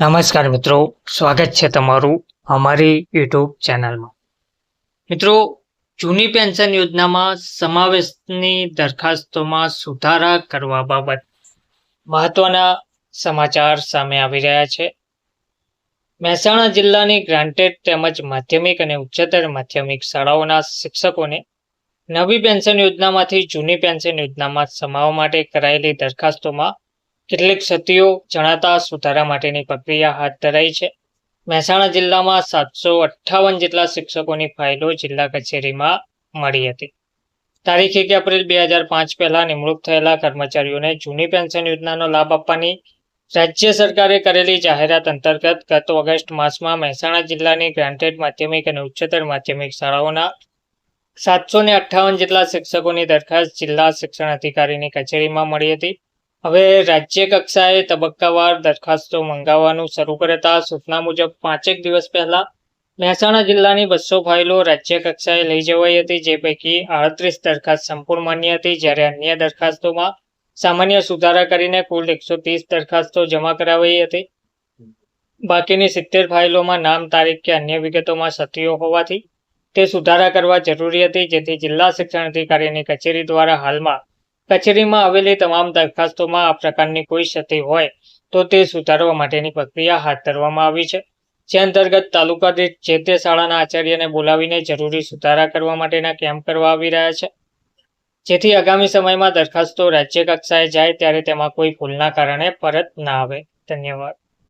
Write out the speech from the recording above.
નમસ્કાર મિત્રો, સ્વાગત છે તમારું અમારી યુટ્યુબ ચેનલમાં. મિત્રો, જૂની પેન્શન યોજનામાં સમાવેશની દરખાસ્તોમાં સુધારા કરવા બાબત મહત્વના સમાચાર સામે આવી રહ્યા છે. મહેસાણા જિલ્લાની ગ્રાન્ટેડ તેમજ માધ્યમિક અને ઉચ્ચતર માધ્યમિક શાળાઓના શિક્ષકોને નવી પેન્શન યોજનામાંથી જૂની પેન્શન યોજનામાં સમાવવા માટે કરાયેલી દરખાસ્તોમાં કેટલીક ક્ષતિઓ જણાતા સુધારા માટેની પ્રક્રિયા હાથ ધરાઈ છે. મહેસાણા જિલ્લામાં સાતસો અઠ્ઠાવન જેટલા શિક્ષકોની ફાઇલો જિલ્લા કચેરીમાં મળી હતી. તારીખ એક એપ્રિલ બે હજાર પાંચ પહેલા નિમણૂક થયેલા કર્મચારીઓને જૂની પેન્શન યોજનાનો લાભ આપવાની રાજ્ય સરકારે કરેલી જાહેરાત અંતર્ગત ગત ઓગસ્ટ માસમાં મહેસાણા જિલ્લાની ગ્રાન્ટેડ માધ્યમિક અને ઉચ્ચતર માધ્યમિક શાળાઓના સાતસો ને અઠ્ઠાવન જેટલા શિક્ષકોની દરખાસ્ત જિલ્લા શિક્ષણ અધિકારીની કચેરીમાં મળી હતી. હવે રાજ્ય કક્ષાએ તબક્કાવાર દરખાસ્તો મંગાવવાનું શરૂ કરતા સૂચના મુજબ પાંચેક દિવસ પહેલા મહેસાણા જિલ્લાની બસો ફાઇલો રાજ્ય કક્ષાએ લઈ જવાઈ હતી, જે પૈકી આડત્રીસ દરખાસ્ત સંપૂર્ણ માન્ય હતી. જ્યારે અન્ય દરખાસ્તોમાં સામાન્ય સુધારા કરીને કુલ એકસો દરખાસ્તો જમા કરાવાઈ હતી. બાકીની સિત્તેર ફાઇલોમાં નામ, તારીખ કે અન્ય વિગતોમાં ક્ષતિઓ હોવાથી તે સુધારા કરવા જરૂરી હતી, જેથી જિલ્લા શિક્ષણ અધિકારીની કચેરી દ્વારા હાલમાં કચેરીમાં આવેલી તમામ દરખાસ્તોમાં આ પ્રકારની કોઈ ક્ષતિ હોય તો તે સુધારવા માટેની પ્રક્રિયા હાથ ધરવામાં આવી છે. જે અંતર્ગત તાલુકા દીઠ જે તે શાળાના આચાર્યને બોલાવીને જરૂરી સુધારા કરવા માટેના કેમ્પ કરવા આવી રહ્યા છે. જેથી આગામી સમયમાં દરખાસ્તો રાજ્ય કક્ષાએ જાય ત્યારે તેમાં કોઈ ભૂલના કારણે પરત ના આવે. ધન્યવાદ.